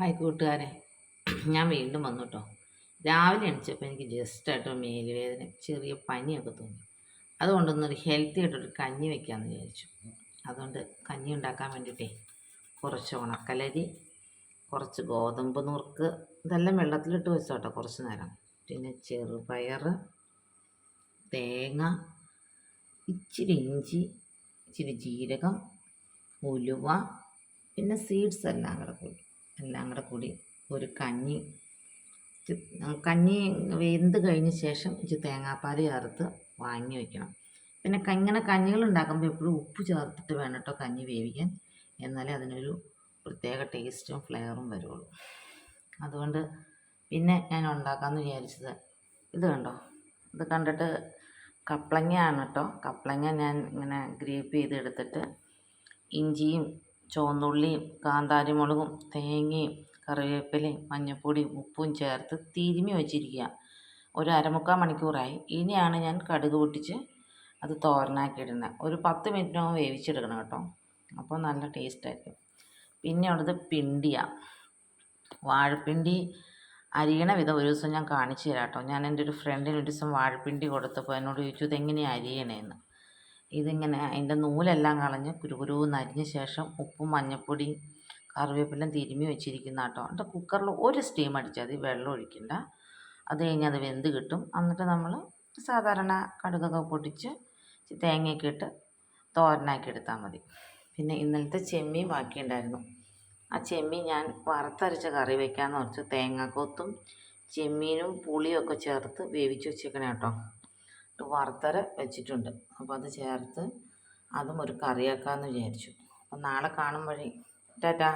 Hi കൂട്ടുകാരെ. ഞാൻ വീണ്ടും വന്നു കേട്ടോ രാവിലെ എണിച്ചപ്പോൾ എനിക്ക് ജസ്റ്റായിട്ട് മേലുവേദന ചെറിയ പനിയൊക്കെ തോന്നി. അതുകൊണ്ടൊന്നൊരു ഹെൽത്തി ആയിട്ടൊരു കഞ്ഞി വെക്കാമെന്ന് വിചാരിച്ചു. അതുകൊണ്ട് കഞ്ഞി ഉണ്ടാക്കാൻ വേണ്ടിയിട്ടേ കുറച്ച് ഉണക്കലരി കുറച്ച് ഗോതമ്പ് നുറുക്ക് ഇതെല്ലാം വെള്ളത്തിലിട്ട് വെച്ചോ കേട്ടോ കുറച്ച് നേരം. പിന്നെ ചെറുപയർ തേങ്ങ ഇച്ചിരി ഇഞ്ചി ഇച്ചിരി ജീരകം ഉലുവ പിന്നെ സീഡ്സ് എല്ലാം കൂടെ കൂടി കൂടി ഒരു കഞ്ഞി. കഞ്ഞി വെന്ത് കഴിഞ്ഞ ശേഷം ഇച്ചിരി തേങ്ങാപ്പാൽ ചേർത്ത് വാങ്ങി വയ്ക്കണം പിന്നെ ഇങ്ങനെ കഞ്ഞികൾ ഉണ്ടാക്കുമ്പോൾ എപ്പോഴും ഉപ്പ് ചേർത്തിട്ട് വേണം കേട്ടോ കഞ്ഞി വേവിക്കാൻ. എന്നാലേ അതിനൊരു പ്രത്യേക ടേസ്റ്റും ഫ്ലേവറും വരുള്ളൂ. അതുകൊണ്ട് പിന്നെ ഞാൻ ഉണ്ടാക്കാമെന്ന് വിചാരിച്ചത് ഇത് കണ്ടോ? ഇത് കണ്ടിട്ട് കപ്ലങ്ങയാണ് കേട്ടോ. കപ്ലങ്ങ ഞാൻ ഇങ്ങനെ ഗ്രേപ്പ് ചെയ്തെടുത്തിട്ട് ഇഞ്ചിയും ചുവന്നുള്ളിയും കാന്താരിമുളകും തേങ്ങയും കറിവേപ്പിലയും മഞ്ഞൾപ്പൊടിയും ഉപ്പും ചേർത്ത് തിരുമ്മി വെച്ചിരിക്കുക. ഒരു അരമുക്കാൽ മണിക്കൂറായി. ഇനിയാണ് ഞാൻ കടുക് പൊട്ടിച്ച് അത് തോരനാക്കി ഇടുന്നത്. ഒരു പത്ത് മിനിറ്റിനകം വേവിച്ചെടുക്കണം കേട്ടോ. അപ്പോൾ നല്ല ടേസ്റ്റായിരിക്കും പിന്നെ ഉള്ളത് പിണ്ടിയാണ് വാഴപ്പിണ്ടി അരിയണ വിധം ഒരു ദിവസം ഞാൻ കാണിച്ചു തരാം കേട്ടോ. ഞാൻ എന്റെ ഒരു ഫ്രണ്ടിന് ഒരു ദിവസം വാഴപ്പിണ്ടി കൊടുത്തപ്പോൾ എന്നോട് ചോദിച്ചു ഇതെങ്ങനെയാണ് അരിയണേന്ന്? ഇതിങ്ങനെ അതിന്റെ നൂലെല്ലാം കളഞ്ഞ് കുരുകുരുന്ന് അരിഞ്ഞ ശേഷം ഉപ്പും മഞ്ഞൾപ്പൊടിയും കറിവേപ്പിലും തിരുമ്മി വെച്ചിരിക്കുന്ന കേട്ടോ എന്നിട്ട് കുക്കറിൽ ഒരു സ്റ്റീം അടിച്ചാൽ മതി വെള്ളം ഒഴിക്കണ്ട. അത് കഴിഞ്ഞ് അത് വെന്ത് കിട്ടും. എന്നിട്ട് നമ്മൾ സാധാരണ കടുകൊക്കെ പൊടിച്ച് തേങ്ങയൊക്കെ ഇട്ട് തോരനാക്കി എടുത്താൽ മതി. പിന്നെ ഇന്നലത്തെ ചെമ്മീൻ ബാക്കിയുണ്ടായിരുന്നു ആ ചെമ്മീൻ ഞാൻ വറുത്തരച്ച കറി വെക്കാമെന്ന് വെച്ച് തേങ്ങാക്കൊത്തും ചെമ്മീനും പുളിയും ഒക്കെ ചേർത്ത് വേവിച്ച് വെച്ചേക്കണേ കേട്ടോ വറുത്തര വെച്ചിട്ടുണ്ട്. അപ്പോൾ അത് ചേർത്ത് അതും ഒരു കറിയാക്കാമെന്ന് വിചാരിച്ചു. അപ്പോൾ നാളെ കാണുമ്പോഴേ ടാറ്റാ